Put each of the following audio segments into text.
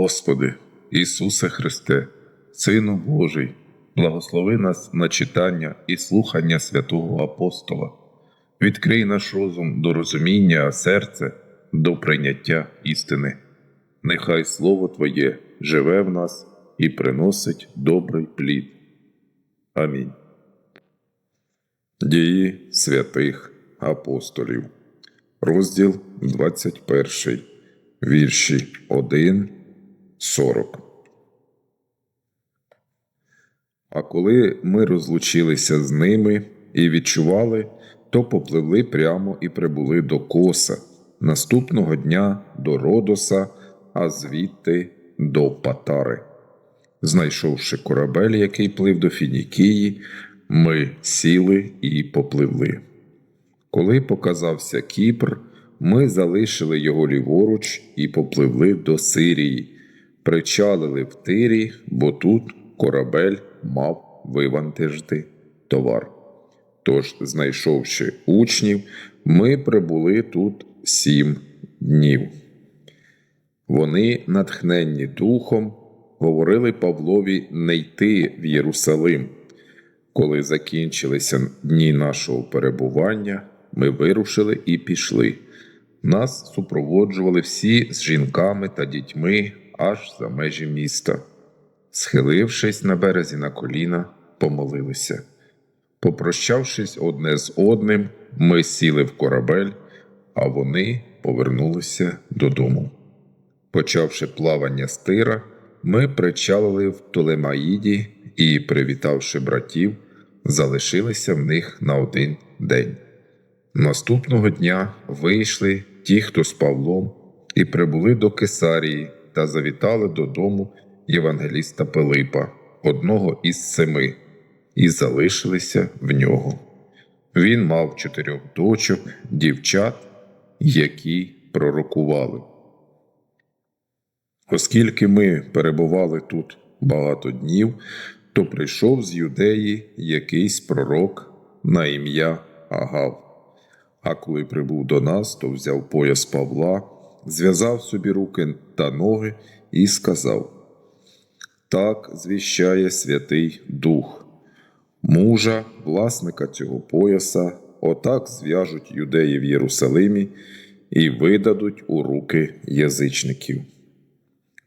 Господи, Ісусе Христе, Сину Божий, благослови нас на читання і слухання святого Апостола, відкрий наш розум до розуміння, а серце до прийняття істини. Нехай Слово Твоє живе в нас і приносить добрий плід. Амінь. Дії святих апостолів, розділ 21, вірші 1, 40. А коли ми розлучилися з ними і відчували, то попливли прямо і прибули до коса, наступного дня до Родоса, а звідти до Патари. Знайшовши корабель, який плив до Фінікії, ми сіли і попливли. Коли показався Кіпр, ми залишили його ліворуч і попливли до Сирії, причалили в тирі, бо тут корабель мав вивантажити товар. Тож, знайшовши учнів, ми прибули тут сім днів. Вони, натхненні духом, говорили Павлові не йти в Єрусалим. Коли закінчилися дні нашого перебування, ми вирушили і пішли. Нас супроводжували всі з жінками та дітьми аж за межі міста. Схилившись на березі на коліна, помолилися. Попрощавшись одне з одним, ми сіли в корабель, а вони повернулися додому. Почавши плавання з тира, ми причалили в Толемаїді і, привітавши братів, залишилися в них на один день. Наступного дня вийшли ті, хто з Павлом, і прибули до Кесарії та завітали додому євангеліста Пилипа, одного із семи, і залишилися в нього. Він мав чотирьох дочок, дівчат, які пророкували. Оскільки ми перебували тут багато днів, то прийшов з юдеї якийсь пророк на ім'я Агав. А коли прибув до нас, то взяв пояс Павла, зв'язав собі руки та ноги і сказав: Так звіщає Святий Дух, мужа, власника цього пояса, отак зв'яжуть юдеї в Єрусалимі і видадуть у руки язичників.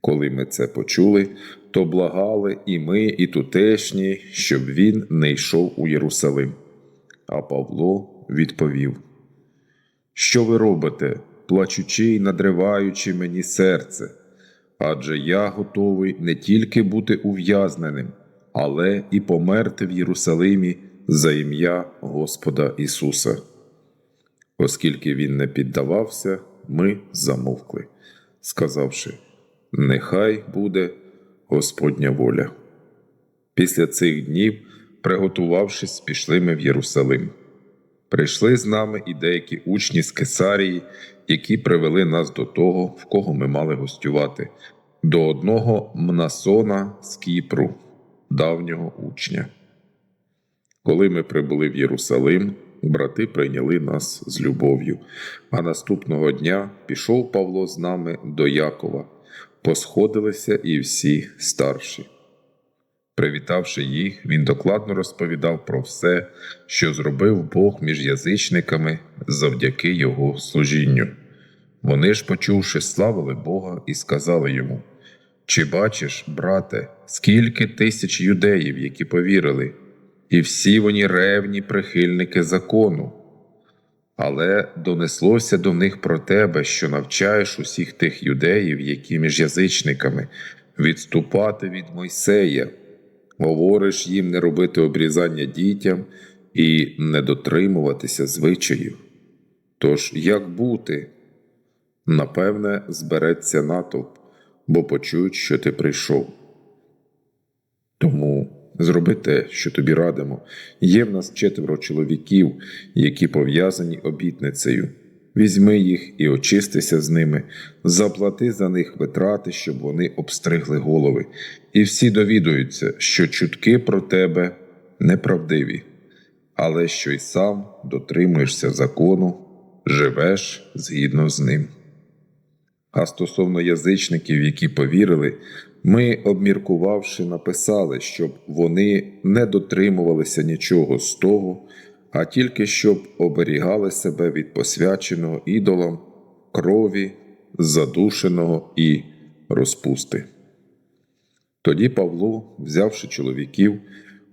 Коли ми це почули, то благали і ми, і тутешні, щоб він не йшов у Єрусалим. А Павло відповів: Що ви робите, плачучи й надриваючи мені серце? Адже я готовий не тільки бути ув'язненим, але і померти в Єрусалимі за ім'я Господа Ісуса. Оскільки він не піддавався, ми замовкли, сказавши. Нехай буде Господня воля. Після цих днів, приготувавшись, пішли ми в Єрусалим. Прийшли з нами і деякі учні з Кесарії, які привели нас до того, в кого ми мали гостювати, до одного Мнасона з Кіпру, давнього учня. Коли ми прибули в Єрусалим, брати прийняли нас з любов'ю, а наступного дня пішов Павло з нами до Якова посходилися і всі старші. Привітавши їх, він докладно розповідав про все, що зробив Бог між язичниками завдяки його служінню. Вони ж, почувши, славили Бога і сказали йому: Чи бачиш, брате, скільки тисяч юдеїв, які повірили, і всі вони ревні прихильники закону? Але донеслося до них про тебе, що навчаєш усіх тих юдеїв, які між язичниками, відступати від Мойсея, говориш їм не робити обрізання дітям і не дотримуватися звичаїв. Тож як бути? Напевне, збереться натовп, бо почують, що ти прийшов. Тому Зроби те, що тобі радимо. Є в нас четверо чоловіків, які пов'язані обітницею. Візьми їх і очистися з ними, заплати за них витрати, щоб вони обстригли голови, і всі довідуються, що чутки про тебе неправдиві, але що й сам дотримуєшся закону, живеш згідно з ним. А стосовно язичників, які повірили, ми, обміркувавши, написали, щоб вони не дотримувалися нічого з того, а тільки щоб оберігали себе від посвяченого ідолам, крові, задушеного і розпусти. Тоді Павло, взявши чоловіків,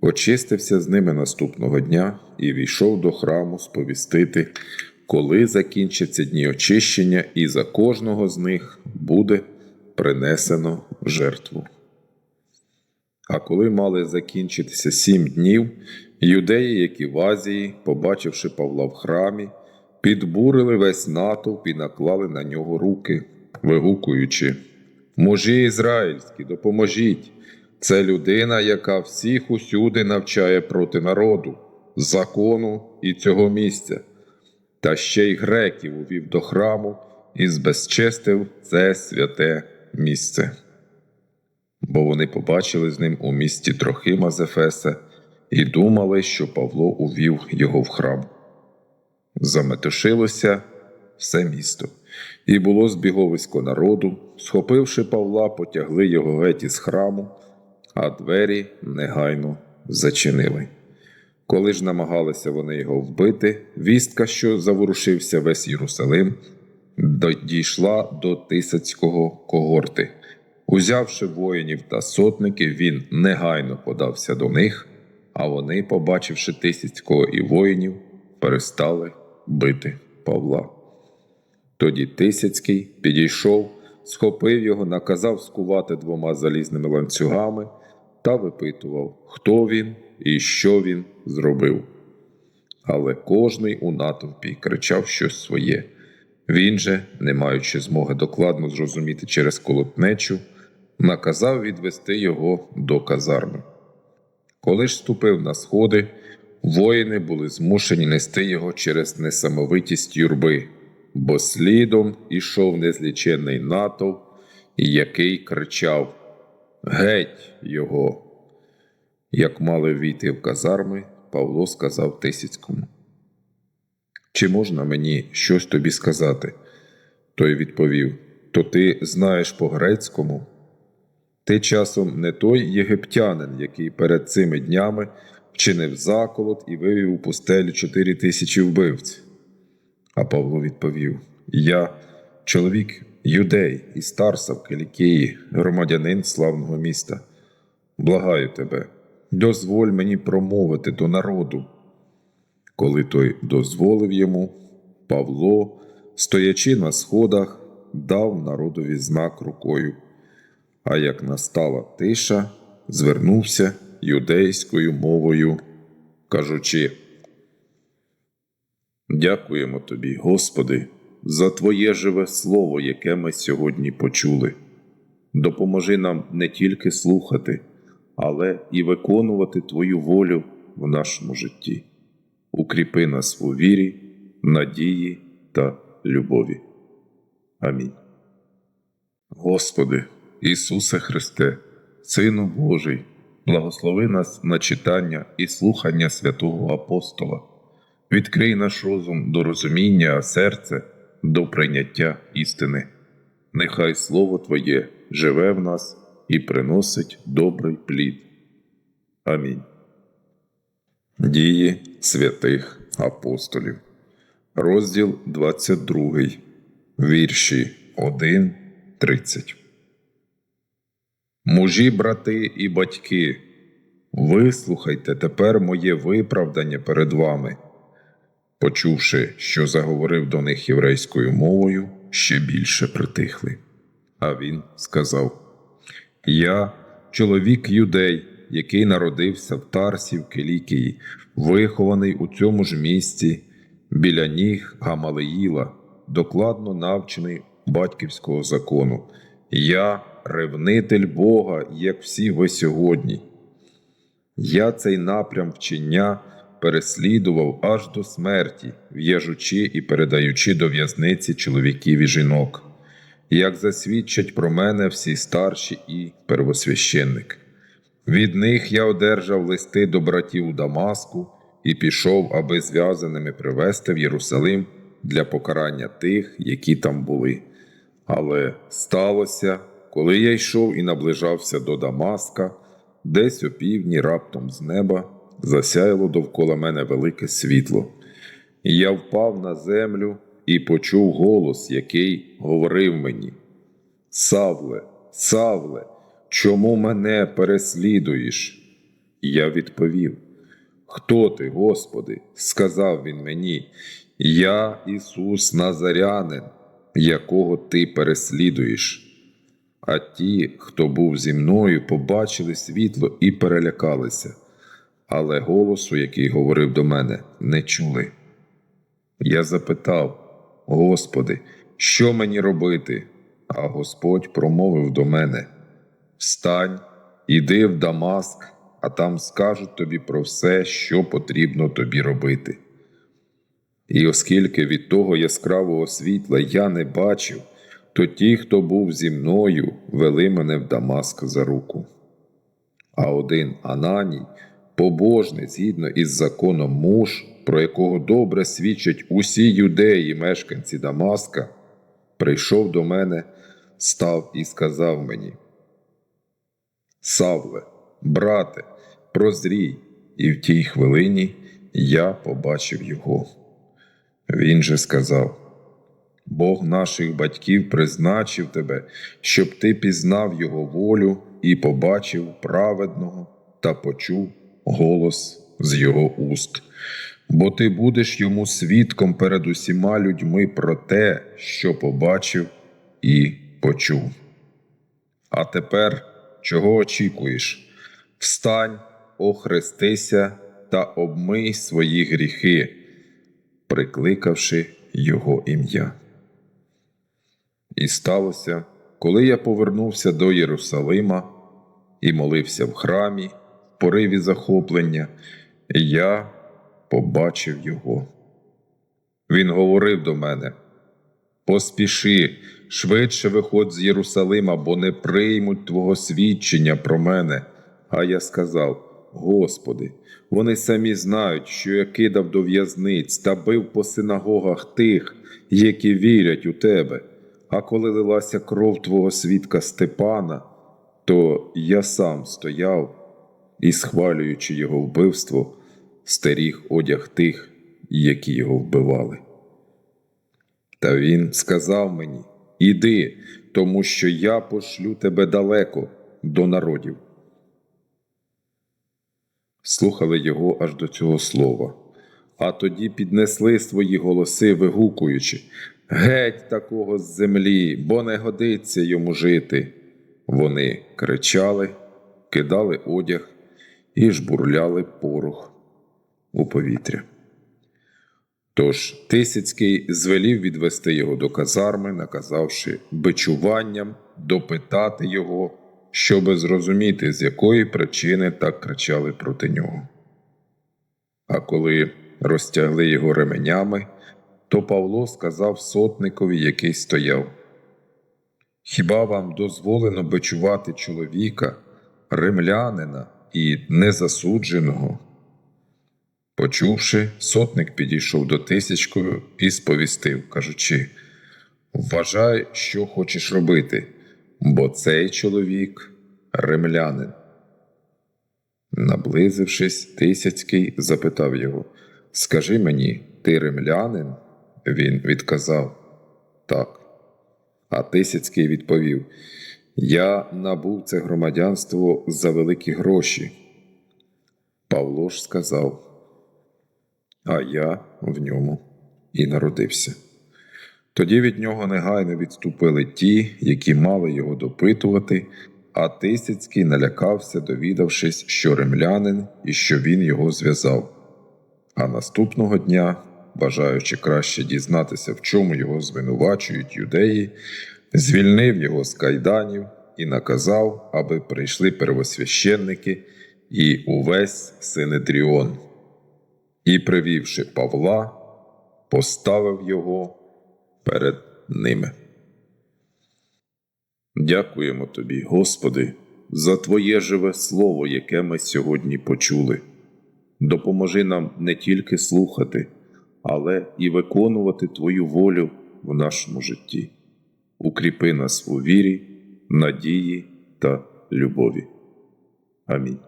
очистився з ними наступного дня і війшов до храму сповістити, коли закінчаться дні очищення, і за кожного з них буде принесено жертву. А коли мали закінчитися сім днів, юдеї, які в Азії, побачивши Павла в храмі, підбурили весь натовп і наклали на нього руки, вигукуючи Мужі ізраїльські, допоможіть! Це людина, яка всіх усюди навчає проти народу, закону і цього місця, та ще й греків увів до храму і збезчестив це святе місце. Бо вони побачили з ним у місті Трохима з Ефеса і думали, що Павло увів його в храм. Заметушилося все місто, і було збіговисько народу, схопивши Павла, потягли його геть із храму, а двері негайно зачинили. Коли ж намагалися вони його вбити, вістка, що заворушився весь Єрусалим, дійшла до тисяцького когорти. Узявши воїнів та сотників, він негайно подався до них, а вони, побачивши тисяцького і воїнів, перестали бити Павла. Тоді Тисяцький підійшов, схопив його, наказав скувати двома залізними ланцюгами та випитував, хто він і що він зробив. Але кожний у натовпі кричав щось своє. Він же, не маючи змоги докладно зрозуміти через колотнечу, наказав відвести його до казарми. Коли ж ступив на сходи, воїни були змушені нести його через несамовитість юрби, бо слідом ішов незліченний натовп, який кричав Геть його! Як мали війти в казарми, Павло сказав Тисяцькому. Чи можна мені щось тобі сказати? Той відповів: То ти знаєш по-грецькому? Ти часом не той єгиптянин, який перед цими днями вчинив заколот і вивів у пустелю чотири тисячі вбивць. А Павло відповів: Я чоловік юдей із Тарса в Килікії, громадянин славного міста. Благаю тебе, дозволь мені промовити до народу. Коли той дозволив йому, Павло, стоячи на сходах, дав народові знак рукою. А як настала тиша, звернувся юдейською мовою, кажучи: Дякуємо тобі, Господи, за Твоє живе слово, яке ми сьогодні почули. Допоможи нам не тільки слухати, але і виконувати Твою волю в нашому житті. Укріпи нас у вірі, надії та любові. Амінь. Господи, Ісусе Христе, Сину Божий, благослови нас на читання і слухання святого Апостола. Відкрий наш розум до розуміння, а серце до прийняття істини. Нехай Слово Твоє живе в нас і приносить добрий плід. Амінь. Дії святих апостолів. Розділ 22, вірші 1, 30. Мужі, брати і батьки, вислухайте тепер моє виправдання перед вами. Почувши, що заговорив до них єврейською мовою, ще більше притихли. А він сказав: Я чоловік юдей, який народився в Тарсі в Килікії, вихований у цьому ж місці, біля ніг Гамалеїла, докладно навчений батьківського закону. Я ревнитель Бога, як всі ви сьогодні. Я цей напрям вчення переслідував аж до смерті, в'яжучи і передаючи до в'язниці чоловіків і жінок, як засвідчать про мене всі старші і первосвященник. Від них я одержав листи до братів у Дамаску і пішов, аби зв'язаними привести в Єрусалим для покарання тих, які там були. Але сталося, коли я йшов і наближався до Дамаска, десь о півдні раптом з неба засяяло довкола мене велике світло. Я впав на землю і почув голос, який говорив мені: Савле, Савле, чому мене переслідуєш? Я відповів: Хто ти, Господи? сказав він мені, Я Ісус Назарянин, якого ти переслідуєш. А ті, хто був зі мною, побачили світло і перелякалися, але голосу, який говорив до мене, не чули. Я запитав, Господи, що мені робити? А Господь промовив до мене: Встань, іди в Дамаск, а там скажуть тобі про все, що потрібно тобі робити. І оскільки від того яскравого світла я не бачив, то ті, хто був зі мною, вели мене в Дамаск за руку. А один Ананій, побожний згідно із законом муж, про якого добре свідчать усі юдеї, мешканці Дамаска, прийшов до мене, став і сказав мені: Савле, брате, прозрій, і в тій хвилині я побачив його. Він же сказав: Бог наших батьків призначив тебе, щоб ти пізнав Його волю і побачив праведного та почув голос з Його уст. Бо ти будеш йому свідком перед усіма людьми про те, що побачив і почув. А тепер чого очікуєш? Встань, охрестися та обмий свої гріхи, прикликавши Його ім'я. І сталося, коли я повернувся до Єрусалима і молився в храмі, в пориві захоплення, я побачив його. Він говорив до мене: Поспіши, швидше виходь з Єрусалима, бо не приймуть твого свідчення про мене. А я сказав: Господи, вони самі знають, що я кидав до в'язниць та бив по синагогах тих, які вірять у тебе. А коли лилася кров твого свідка Степана, то я сам стояв і, схвалюючи його вбивство, стеріг одяг тих, які його вбивали. Та він сказав мені: Іди, тому що я пошлю тебе далеко до народів. Слухали його аж до цього слова, а тоді піднесли свої голоси, вигукуючи Геть такого з землі, бо не годиться йому жити. Вони кричали, кидали одяг і жбурляли порох у повітря. Тож Тисяцький звелів відвести його до казарми, наказавши бичуванням допитати його, щоби зрозуміти, з якої причини так кричали проти нього. А коли розтягли його ременями, то Павло сказав сотникові, який стояв: Хіба вам дозволено бичувати чоловіка, римлянина і незасудженого? Почувши, сотник підійшов до тисячкою і сповістив, кажучи: Вважай, що хочеш робити, бо цей чоловік римлянин. Наблизившись, Тисяцький запитав його: Скажи мені, ти римлянин? Він відказав так. А Тисяцький відповів: Я набув це громадянство за великі гроші. Павло ж сказав а я в ньому і народився. Тоді від нього негайно відступили ті, які мали його допитувати, а Тисяцький налякався, довідавшись, що римлянин і що він його зв'язав. А наступного дня, бажаючи краще дізнатися, в чому його звинувачують юдеї, звільнив його з кайданів і наказав, аби прийшли первосвященники і увесь Синедріон і, привівши Павла, поставив його перед ними. Дякуємо тобі, Господи, за Твоє живе Слово, яке ми сьогодні почули. Допоможи нам не тільки слухати, але і виконувати Твою волю в нашому житті. укріпи нас у вірі, надії та любові. Амінь.